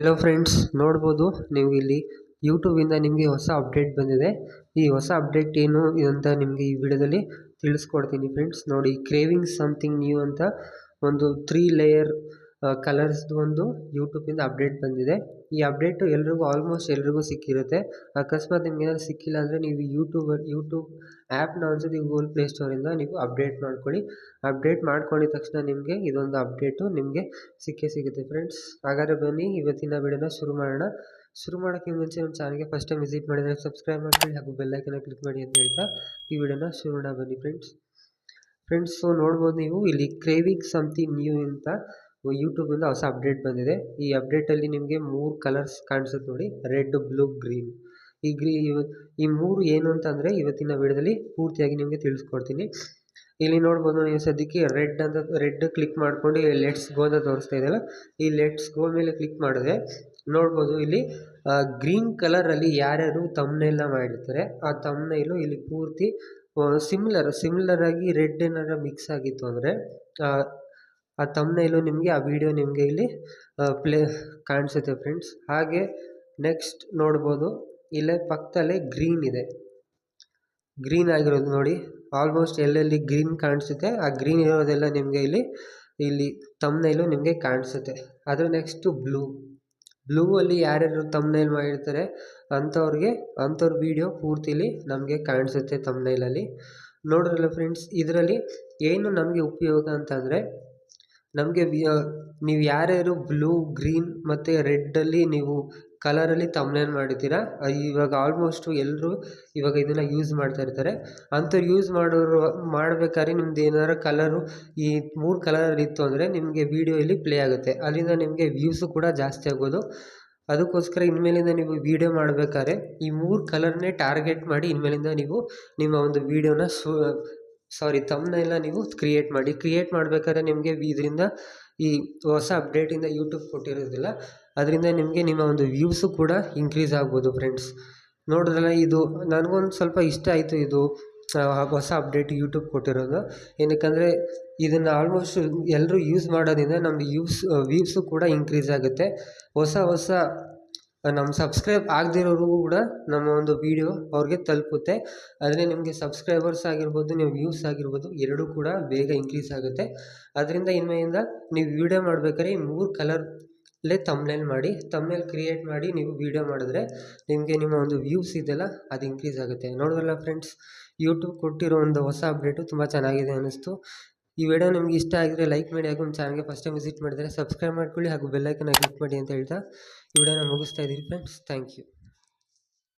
Hello friends ನೋಡ್ಬೋದು. ನೀವು ಇಲ್ಲಿ ಯೂಟ್ಯೂಬಿಂದ ನಿಮಗೆ ಹೊಸ ಅಪ್ಡೇಟ್ ಬಂದಿದೆ. ಈ ಹೊಸ ಅಪ್ಡೇಟ್ ಏನು ಅಂತ ನಿಮಗೆ ಈ ವಿಡಿಯೋದಲ್ಲಿ ತಿಳಿಸ್ಕೊಡ್ತೀನಿ ಫ್ರೆಂಡ್ಸ್ ನೋಡಿ ಕ್ರೇವಿಂಗ್ ಸಮ್ಥಿಂಗ್ ನ್ಯೂ ಅಂತ ಒಂದು ತ್ರೀ ಲೇಯರ್ ಕಲರ್ಸ್ದು ಒಂದು ಯೂಟ್ಯೂಬಿಂದ ಅಪ್ಡೇಟ್ ಬಂದಿದೆ. ಈ ಅಪ್ಡೇಟು ಎಲ್ರಿಗೂ ಆಲ್ಮೋಸ್ಟ್ ಎಲ್ರಿಗೂ ಸಿಕ್ಕಿರುತ್ತೆ. ಅಕಸ್ಮಾತ್ ನಿಮ್ಗೆ ಏನಾದ್ರು ಸಿಕ್ಕಿಲ್ಲ ಅಂದರೆ ನೀವು ಯೂಟ್ಯೂಬ್ ಯೂಟ್ಯೂಬ್ ಆ್ಯಪ್ನ ಒಂದ್ಸತಿ ಗೂಗಲ್ ಪ್ಲೇ ಸ್ಟೋರಿಂದ ನೀವು ಅಪ್ಡೇಟ್ ಮಾಡ್ಕೊಳ್ಳಿ. ಅಪ್ಡೇಟ್ ಮಾಡ್ಕೊಂಡಿದ ತಕ್ಷಣ ನಿಮಗೆ ಇದೊಂದು ಅಪ್ಡೇಟು ನಿಮಗೆ ಸಿಕ್ಕೇ ಸಿಗುತ್ತೆ ಫ್ರೆಂಡ್ಸ್ ಹಾಗಾದರೆ ಬನ್ನಿ, ಇವತ್ತಿನ ವಿಡಿಯೋನ ಶುರು ಮಾಡೋಣ. ಶುರು ಮಾಡೋಕ್ಕೆ ಮುಂಚೆ ನಮ್ಮ ಚಾನಲ್ಗೆ ಫಸ್ಟ್ ಟೈಮ್ ವಿಸಿಟ್ ಮಾಡಿದರೆ ಸಬ್ಸ್ಕ್ರೈಬ್ ಮಾಡ್ಕೊಳ್ಳಿ ಹಾಗೂ ಬೆಲ್ಲೈಕನ್ನ ಕ್ಲಿಕ್ ಮಾಡಿ ಅಂತ ಹೇಳ್ತಾ ಈ ವಿಡಿಯೋನ ಶುರು ಮಾಡೋಣ ಬನ್ನಿ ಫ್ರೆಂಡ್ಸ್ ಫ್ರೆಂಡ್ಸ್ ಸೊ ನೋಡ್ಬೋದು ನೀವು ಇಲ್ಲಿ ಕ್ರೇವಿಂಗ್ ಸಮಥಿಂಗ್ ನ್ಯೂ ಅಂತ ಯೂಟ್ಯೂಬಿಂದ ಹೊಸ ಅಪ್ಡೇಟ್ ಬಂದಿದೆ. ಈ ಅಪ್ಡೇಟಲ್ಲಿ ನಿಮಗೆ ಮೂರು ಕಲರ್ಸ್ ಕಾಣಿಸುತ್ತೆ ನೋಡಿ. ರೆಡ್ ಬ್ಲೂ ಗ್ರೀನ್ ಈ ಗ್ರೀ ಈ ಮೂರು ಏನು ಅಂತಂದರೆ ಇವತ್ತಿನ ವಿಡಿಯೋದಲ್ಲಿ ಪೂರ್ತಿಯಾಗಿ ನಿಮಗೆ ತಿಳಿಸ್ಕೊಡ್ತೀನಿ. ಇಲ್ಲಿ ನೋಡ್ಬೋದು ನೀವು ಸದ್ಯಕ್ಕೆ ರೆಡ್ ಅಂತ ರೆಡ್ ಕ್ಲಿಕ್ ಮಾಡ್ಕೊಂಡು ಲೆಟ್ಸ್ ಗೋ ಅಂತ ತೋರಿಸ್ತಾ ಇದೆಯಲ್ಲ, ಈ ಲೆಟ್ಸ್ ಗೋ ಮೇಲೆ ಕ್ಲಿಕ್ ಮಾಡಿದ್ರೆ ನೋಡ್ಬೋದು ಇಲ್ಲಿ ಗ್ರೀನ್ ಕಲರಲ್ಲಿ ಯಾರ್ಯಾರು ತಮ್ಮನೆಲ್ಲ ಮಾಡಿರ್ತಾರೆ. ಆ ತಮ್ನೈಲು ಇಲ್ಲಿ ಪೂರ್ತಿ ಸಿಮಿಲರ್ ಸಿಮಿಲರ್ ರೆಡ್ ಏನಾರ ಮಿಕ್ಸ್ ಆಗಿತ್ತು ಅಂದರೆ ಆ ತಮ್ನೈಲು ನಿಮಗೆ, ಆ ವಿಡಿಯೋ ನಿಮಗೆ ಇಲ್ಲಿ ಪ್ಲೇ ಕಾಣಿಸುತ್ತೆ ಫ್ರೆಂಡ್ಸ್ ಹಾಗೆ ನೆಕ್ಸ್ಟ್ ನೋಡ್ಬೋದು. ಇಲ್ಲೇ ಪಕ್ಕದಲ್ಲೇ ಗ್ರೀನ್ ಇದೆ. ಗ್ರೀನ್ ಆಗಿರೋದು ನೋಡಿ. ಆಲ್ಮೋಸ್ಟ್ ಎಲ್ಲೆಲ್ಲಿ ಗ್ರೀನ್ ಕಾಣಿಸುತ್ತೆ, ಆ ಗ್ರೀನ್ ಇರೋದೆಲ್ಲ ನಿಮಗೆ ಇಲ್ಲಿ ಇಲ್ಲಿ ತಮ್ನೈಲು ನಿಮಗೆ ಕಾಣಿಸುತ್ತೆ. ಅದ್ರ ನೆಕ್ಸ್ಟು ಬ್ಲೂ ಬ್ಲೂ ಅಲ್ಲಿ ಯಾರ್ಯಾರು ತಮ್ನೈಲ್ ಮಾಡಿರ್ತಾರೆ, ಅಂಥವ್ರಿಗೆ, ಅಂಥವ್ರ ವೀಡಿಯೋ ಪೂರ್ತಿಲಿ ನಮಗೆ ಕಾಣಿಸುತ್ತೆ ತಮ್ನೈಲಲ್ಲಿ ನೋಡ್ರಲ್ಲ ಫ್ರೆಂಡ್ಸ್ ಇದರಲ್ಲಿ ಏನು ನಮಗೆ ಉಪಯೋಗ ಅಂತಂದರೆ ನಮಗೆ ನೀವು ಯಾರ್ಯಾರು ಬ್ಲೂ, ಗ್ರೀನ್ ಮತ್ತು ರೆಡ್ಡಲ್ಲಿ ನೀವು ಕಲರಲ್ಲಿ ತಮ್ನೇಲ್ ಮಾಡಿದ್ದೀರಾ ಇವಾಗ ಆಲ್ಮೋಸ್ಟು ಎಲ್ಲರೂ ಇವಾಗ ಇದನ್ನು ಯೂಸ್ ಮಾಡ್ತಾ ಇರ್ತಾರೆ. ಅಂಥವ್ರು ಯೂಸ್ ಮಾಡೋರು, ಮಾಡ್ಬೇಕಾದ್ರೆ ನಿಮ್ದು ಏನಾರು ಕಲರು ಈ ಮೂರು ಕಲರಲ್ಲಿ ಇತ್ತು ಅಂದರೆ ನಿಮಗೆ ವೀಡಿಯೋ ಇಲ್ಲಿ ಪ್ಲೇ ಆಗುತ್ತೆ. ಅಲ್ಲಿಂದ ನಿಮಗೆ ವ್ಯೂಸು ಕೂಡ ಜಾಸ್ತಿ ಆಗೋದು. ಅದಕ್ಕೋಸ್ಕರ ಇನ್ಮೇಲಿಂದ ನೀವು ವೀಡಿಯೋ ಮಾಡಬೇಕಾದ್ರೆ ಈ ಮೂರು ಕಲರ್ನೇ ಟಾರ್ಗೆಟ್ ಮಾಡಿ ಇನ್ಮೇಲಿಂದ ನೀವು ನಿಮ್ಮ ಒಂದು ವೀಡಿಯೋನ ಸು ಸಾರಿ ತಮ್ಮನೆಲ್ಲ ನೀವು ಕ್ರಿಯೇಟ್ ಮಾಡಿ. ಕ್ರಿಯೇಟ್ ಮಾಡಬೇಕಾದ್ರೆ ನಿಮಗೆ ಇದರಿಂದ ಈ ಹೊಸ ಅಪ್ಡೇಟಿಂದ ಯೂಟ್ಯೂಬ್ ಕೊಟ್ಟಿರೋದಿಲ್ಲ. ಅದರಿಂದ ನಿಮಗೆ ನಿಮ್ಮ ಒಂದು ವ್ಯೂಸು ಕೂಡ ಇನ್ಕ್ರೀಸ್ ಆಗ್ಬೋದು ಫ್ರೆಂಡ್ಸ್ ನೋಡಿದ್ರಲ್ಲ ಇದು ನನಗೊಂದು ಸ್ವಲ್ಪ ಇಷ್ಟ ಆಯಿತು ಇದು ಹೊಸ ಅಪ್ಡೇಟ್ ಯೂಟ್ಯೂಬ್ ಕೊಟ್ಟಿರೋದು. ಏನಕ್ಕಂದರೆ ಇದನ್ನು ಆಲ್ಮೋಸ್ಟ್ ಎಲ್ಲರೂ ಯೂಸ್ ಮಾಡೋದ್ರಿಂದ ನಮ್ಮ ಯೂಸ್ ವ್ಯೂಸು ಕೂಡ ಇನ್ಕ್ರೀಸ್ ಆಗುತ್ತೆ. ಹೊಸ ಹೊಸ ನಮ್ಮ ಸಬ್ಸ್ಕ್ರೈಬ್ ಆಗದಿರೋರಿಗೂ ಕೂಡ ನಮ್ಮ ಒಂದು ವೀಡಿಯೋ ಅವ್ರಿಗೆ ತಲುಪುತ್ತೆ. ಆದರೆ ನಿಮಗೆ ಸಬ್ಸ್ಕ್ರೈಬರ್ಸ್ ಆಗಿರ್ಬೋದು, ನೀವು ವ್ಯೂಸ್ ಆಗಿರ್ಬೋದು, ಎರಡೂ ಕೂಡ ಬೇಗ ಇನ್ಕ್ರೀಸ್ ಆಗುತ್ತೆ. ಅದರಿಂದ ಇನ್ಮೆಯಿಂದ ನೀವು ವೀಡಿಯೋ ಮಾಡಬೇಕಾದ್ರೆ ಈ ಮೂರು ಕಲರ್ಲೇ ತಮ್ನೇಲ್ ಮಾಡಿ ತಮ್ನೇಲ್ ಕ್ರಿಯೇಟ್ ಮಾಡಿ ನೀವು ವೀಡಿಯೋ ಮಾಡಿದ್ರೆ ನಿಮಗೆ ನಿಮ್ಮ ಒಂದು ವ್ಯೂಸ್ ಇದೆಲ್ಲ ಅದು ಇನ್ಕ್ರೀಸ್ ಆಗುತ್ತೆ. ನೋಡಿದ್ರಲ್ಲ ಫ್ರೆಂಡ್ಸ್ ಯೂಟ್ಯೂಬ್ ಕೊಟ್ಟಿರೋ ಒಂದು ಹೊಸ ಅಪ್ಡೇಟು ತುಂಬ ಚೆನ್ನಾಗಿದೆ ಅನ್ನಿಸ್ತು. ಈ ವಿಡಿಯೋ ನಿಮ್ಗೆ ಇಷ್ಟ ಆಗಿದ್ರೆ ಲೈಕ್ ಮಾಡಿ ಹಾಗೂ ನಮ್ಮ ಚಾನಲ್ಗೆ ಫಸ್ಟ್ ಟೈಮ್ ವಿಸಿಟ್ ಮಾಡಿದರೆ ಸಬ್ಸ್ಕ್ರೈಬ್ ಮಾಡ್ಕೊಳ್ಳಿ ಹಾಗೂ ಬೆಲ್ಲೈಕನ್ನ ಕ್ಲಿಕ್ ಮಾಡಿ ಅಂತ ಹೇಳ್ತಾ ಈ ವಿಡಿಯೋನ ಮುಗಿಸ್ತಾ ಇದ್ದೀನಿ ಫ್ರೆಂಡ್ಸ್ ಥ್ಯಾಂಕ್ ಯು